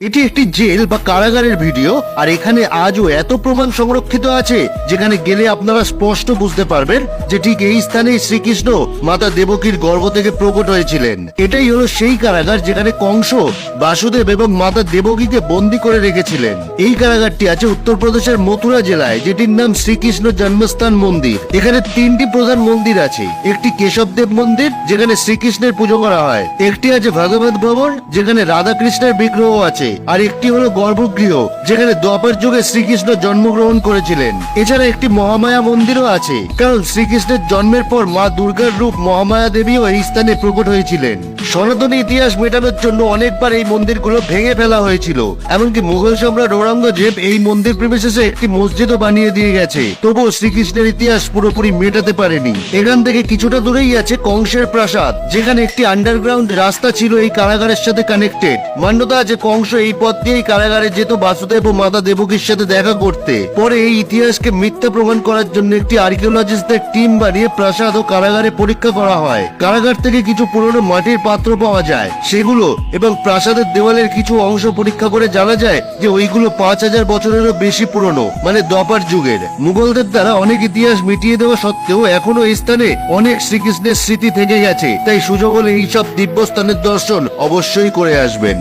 এটি একটি জেল বা কারাগারের ভিডিও, আর এখানে আজও এত প্রমাণ সংরক্ষিত আছে, যেখানে গেলে আপনারা স্পষ্ট বুঝতে পারবেন যে ঠিক এই স্থানে শ্রীকৃষ্ণ মাতা দেবকীর গর্ভ থেকে প্রকট হয়েছিলেন। এটাই হলো সেই কারাগার যেখানে কংস, বাসুদেব এবং মাতা দেবকীকে বন্দী করে রেখেছিলেন। এই কারাগারটি আছে উত্তরপ্রদেশের মথুরা জেলায়, যেটির নাম শ্রীকৃষ্ণ জন্মস্থান মন্দির। এখানে তিনটি প্রধান মন্দির আছে, একটি কেশবদেব মন্দির, যেখানে শ্রীকৃষ্ণের পুজো করা হয়। একটি আছে ভগবত ভবন, যেখানে রাধা কৃষ্ণের বিগ্রহ আছে। আর একটি হলো গর্ভগৃহ, যেখানে দ্বাপর যুগে শ্রীকৃষ্ণ জন্মগ্রহণ করেছিলেন। এছাড়া একটি মহামায়া মন্দিরও আছে, কারণ শ্রীকৃষ্ণের জন্মের পর মা দুর্গার রূপ মহামায়া দেবীও এই স্থানে প্রকট হয়েছিলেন। সনাতনী ইতিহাস মেটানোর জন্য অনেকবার এই মন্দিরগুলো ভেঙে ফেলা হয়েছিল। এমনকি মুঘল সম্রাট ঔরঙ্গজেব এই মন্দির প্রেমিসেসে একটি মসজিদও বানিয়ে দিয়ে গেছে। তবুও শ্রীকৃষ্ণের ইতিহাস পুরোপুরি মেটাতে পারেনি। এখান থেকে কিছুটা দূরেই আছে কংসের প্রাসাদ, যেখানে একটি আন্ডারগ্রাউন্ড রাস্তা ছিল এই কারাগারের সাথে কানেক্টেড মান্যতা আছে কংস এই পথ দিয়ে এই কারাগারে যেত বাসুদেব ও মাতা দেবকীর সাথে দেখা করতে। পরে এই ইতিহাসকে মিথ্যা প্রমাণ করার জন্য একটি আর্কিওলজিস্টদের টিম বানিয়ে প্রাসাদ ও কারাগারে পরীক্ষা করা হয়। কারাগার থেকে কিছু পুরনো মাটির পাত্র পাওয়া যায়, সেগুলো এবং প্রাসাদের দেওয়ালের কিছু অংশ পরীক্ষা করে জানা যায় যে ওইগুলো পাঁচ হাজার বছরেরও বেশি পুরনো মানে দপার যুগের। মুঘলদের দ্বারা অনেক ইতিহাস মিটিয়ে দেওয়া সত্ত্বেও এখনও এই স্থানে অনেক শ্রীকৃষ্ণের স্মৃতি থেকে গেছে, তাই সুযোগ হলে এইসব দিব্য স্থানের দর্শন অবশ্যই করে আসবেন।